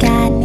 got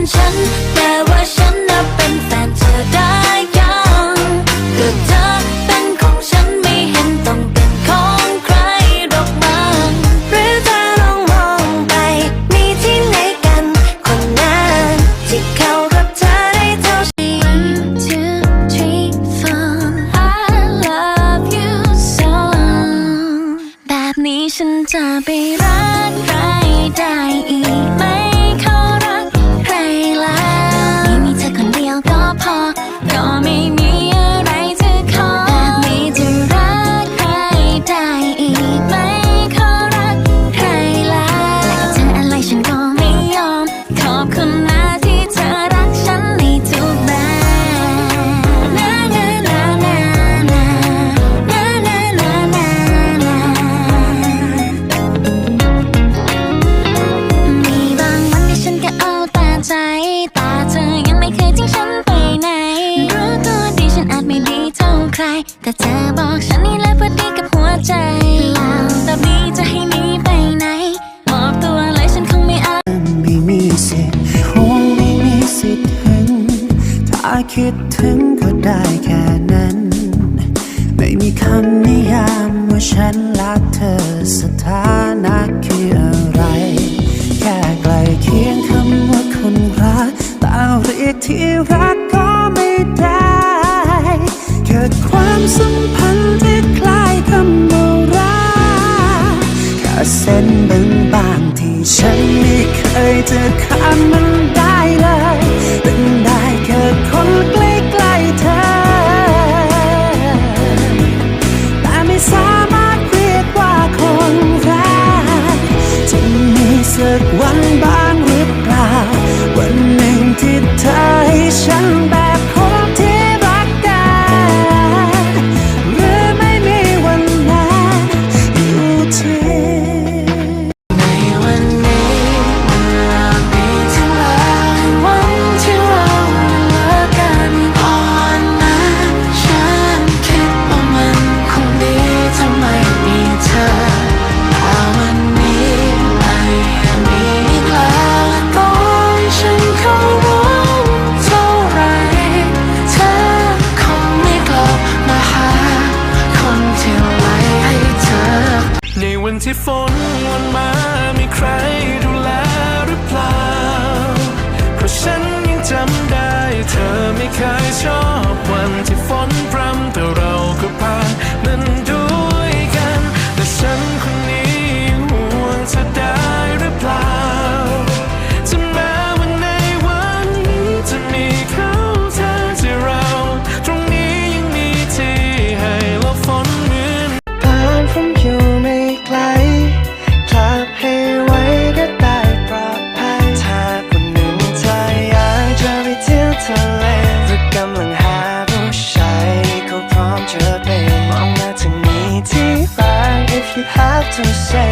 นฉัน แต่ว่าฉันนับเป็นแฟนเธอได้ยังก็เธอ คิดถึงก็ได้แค่นั้น ไม่มีคำนิยามว่าฉันรักเธอสถานะคืออะไร แค่ไกลเคียงคำว่าคนรักตาเรียกที่รักก็ไม่ได้เกิดความสัมพันธ์ที่คล้ายคำว่ารักแค่เส้นบางๆที่ฉันไม่เคยจะข้ามมัน ฝนวนมามีใคร to say.